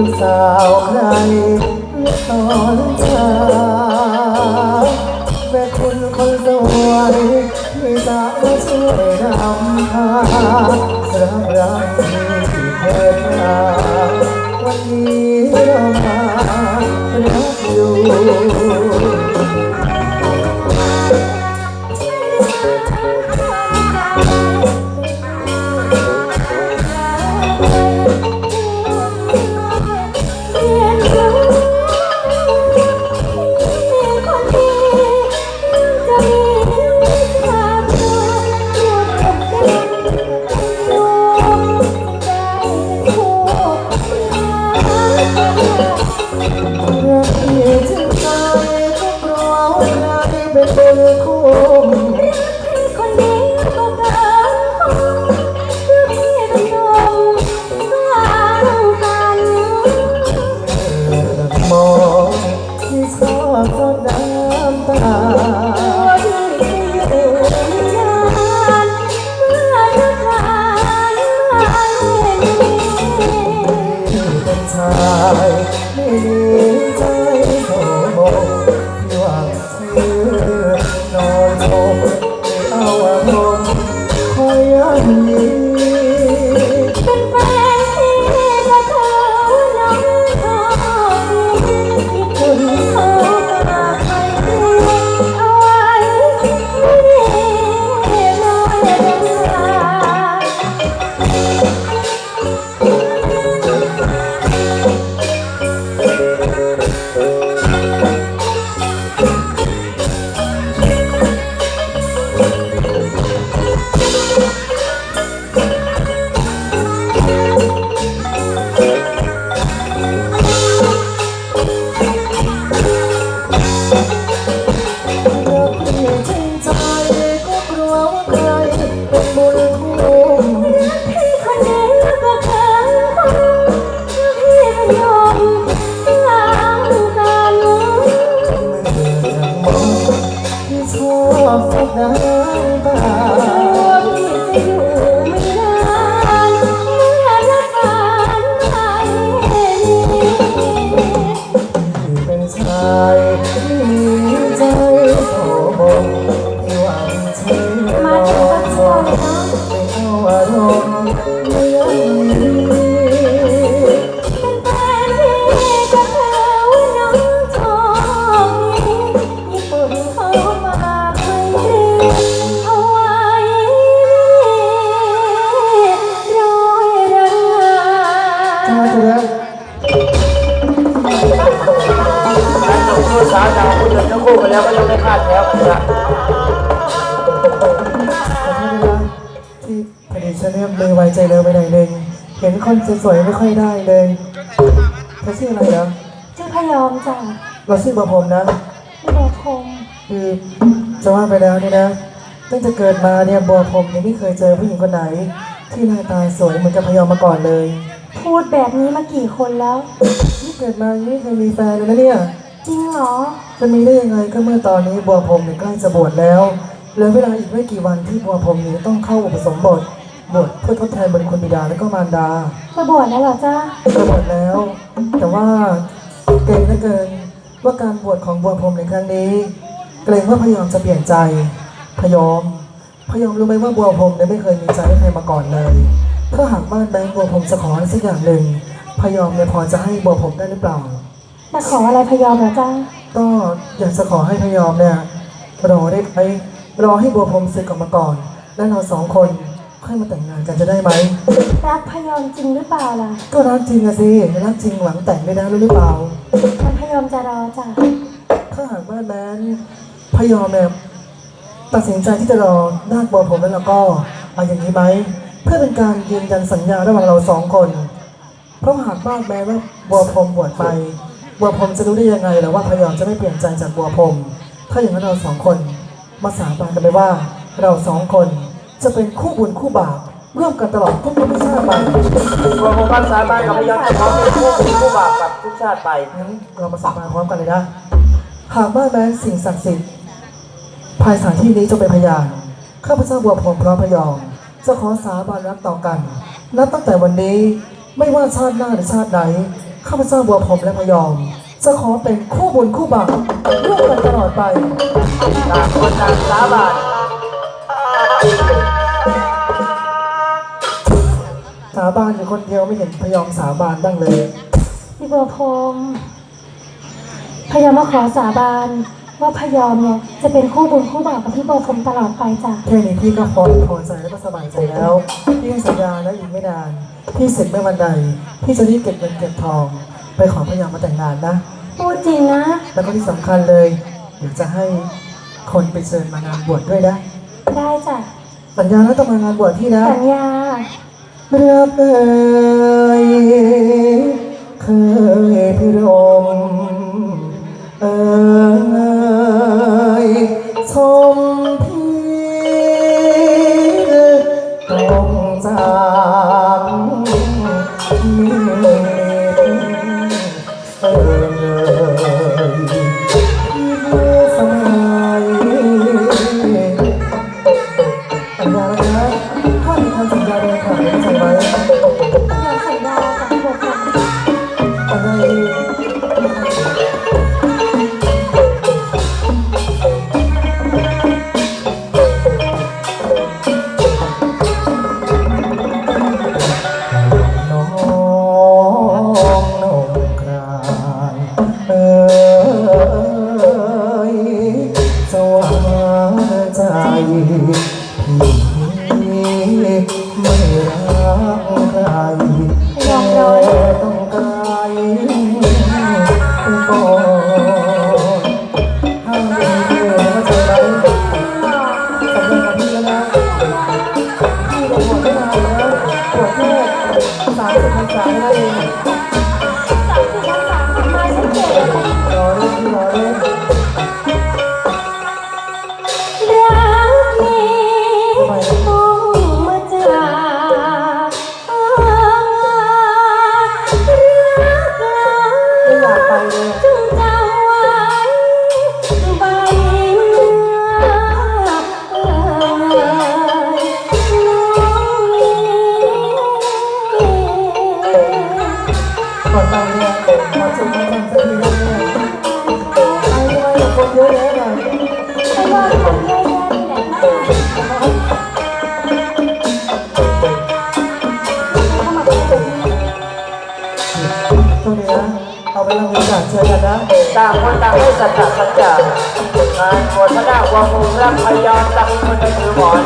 ูกสาวใครลูกตอนเช้าแม่คุณคนสวยไม่สามาช่วยนำพาสร้างรักที่เกิดมาวันนี้เรามารักอยู่ รักที่จึงใจก็กลัวว่าใครเป็นคน ไม่มี อบสักน้ำตาตัวพี่จะอยู่ไม่นานเมื่อรักกันไม่เห็นที่เป็นชายที่มี ผู้สาวดาวผู้หญิงทั้งคู่กันแล้วก็ยังไม่คาดแถวกันนะที่พอดีฉันเนี่ยมือไวใจเร็วไปหน่อยนึงเห็นคนสวยๆไม่ค่อยได้เลยเธอชื่ออะไรเหรอชื่อพยอมจ้ะเราชื่อประพรมนะไม่บอกคงคือจะว่าไปแล้วเนี่ยนะ ตั้งแต่เกิดมาเนี่ยบัวผมยังไม่เคยเจอผู้หญิงคนไหน ที่หน้าตาสวยเหมือนกับพยอมมาก่อนเลย พูดแบบนี้มากี่คนแล้ว นี่เกิดมายังไม่เคยมีแฟนเลยนะเนี่ย จริงเหรอ จะมีได้ยังไงก็เมื่อตอนนี้บัวผมเนี่ยใกล้จะบวชแล้วเหลือเวลาอีกไม่กี่วันที่บัวผมเนี่ยจะต้องเข้าอุปสมบทบวชเพื่อทดแทนบุญคุณบิดาและก็มารดาจะบวชแล้วเหรอจ้าจะบวชแล้ว แต่ว่าเกรงเหลือเกินว่าการบวชของบัวพรหมในครั้งนี้ เกรงว่าพยอมจะเปลี่ยนใจพยอมพยอมรู้ไหมว่าบัวพรหมเนี่ยไม่เคยมีใจให้ใครมาก่อนเลย ถ้าหากบ้านแบงค์บัวพรหมจะขออะไรสักอย่างหนึ่งพยอมเนี่ยพอจะให้บัวพรหมได้หรือเปล่า แต่ขออะไรพยอมเหรอจ้าก็อยากจะขอให้พยอมเนี่ยรอได้ไหมรอให้บัวพรหมศึกออกมาก่อน แล้วเราสองคนค่อยมาแต่งงานกันจะได้ไหมรักพยอมจริงหรือเปล่าล่ะก็รักจริงอะสิรักจริงหวังแต่งไม่ได้รู้หรือเปล่ามันพยอมจะรอจ้ะถ้าหากว่าแม้นพยอมเนี่ยตัดสินใจที่จะรอนาคบัวผมแล้วเราก็เอาอย่างนี้ไหมเพื่อเป็นการยืนยันสัญญาระหว่างเราสองคน เพราะหากว่าแม้ว่าบัวพรหมบวชไป บัวพรหมจะรู้ได้ยังไงล่ะว่าพยอมจะไม่เปลี่ยนใจจากบัวพรหมถ้าอย่างนั้นเราสองคนมาสาบานกันไปว่า เราสองคนจะเป็นคู่บุญคู่บาปร่วมกันตลอดทุกภพชาติไปบัวผมรักษาบ้านกับพยอมจะขอเป็นคู่บุญคู่บาปกับทุกชาติไปงั้นเรามาสาบานพร้อมกันเลยนะหากว่าแม้สิ่งศักดิ์สิทธิ์ภายสถานที่นี้จะเป็นพยานข้าพเจ้าบัวพรหมพร้อมพยอมจะขอสาบานรักต่อกันนับตั้งแต่วันนี้ไม่ว่าชาติหน้าหรือชาติไหน ข้าพเจ้าบัวผมและพยอม จะขอเป็นคู่บุญคู่บาปร่วมกันตลอดไปต่างคนต่างสาบานสาบานอยู่คนเดียวไม่เห็นพยอมสาบานบ้างเลย พี่บัวพรหมพยอมมาขอสาบานว่าพยอมเนี่ยจะเป็นคู่บุญคู่บาปกับพี่บัวพรหมตลอดไปจ้ะ แค่นี้พี่ก็พอพอใจแล้วก็สบายใจแล้วพี่ให้สัญญาแล้วอีกไม่นาน พี่เสร็จเมื่อวันใด พี่จะรีบเก็บเงินเก็บทอง ไปขอพยอมมาแต่งงานนะ พูดจริงนะ แล้วก็ที่สำคัญเลยเดี๋ยวจะให้คนไปเชิญมางานบวชด้วยนะ ได้จ้ะสัญญาแล้วต้องมางานบวชพี่นะสัญญารับเอ่ยเคยพิรมเอ่ยชมพี่ ไม่รักใครแต่ต้องไกลก่อนห้ามเป็นเจอนว่าจไรสัญญากับพี่แล้วนะพี่เราบวชไม่นานแล้วบวชแค่สามสิบพรรษาเท่า ลำบากเชิญกันนะต่างคนต่างให้สัจจะสัจจะงานโฆษณาความมุ่งรักพยอมต่างคนในมือหมอน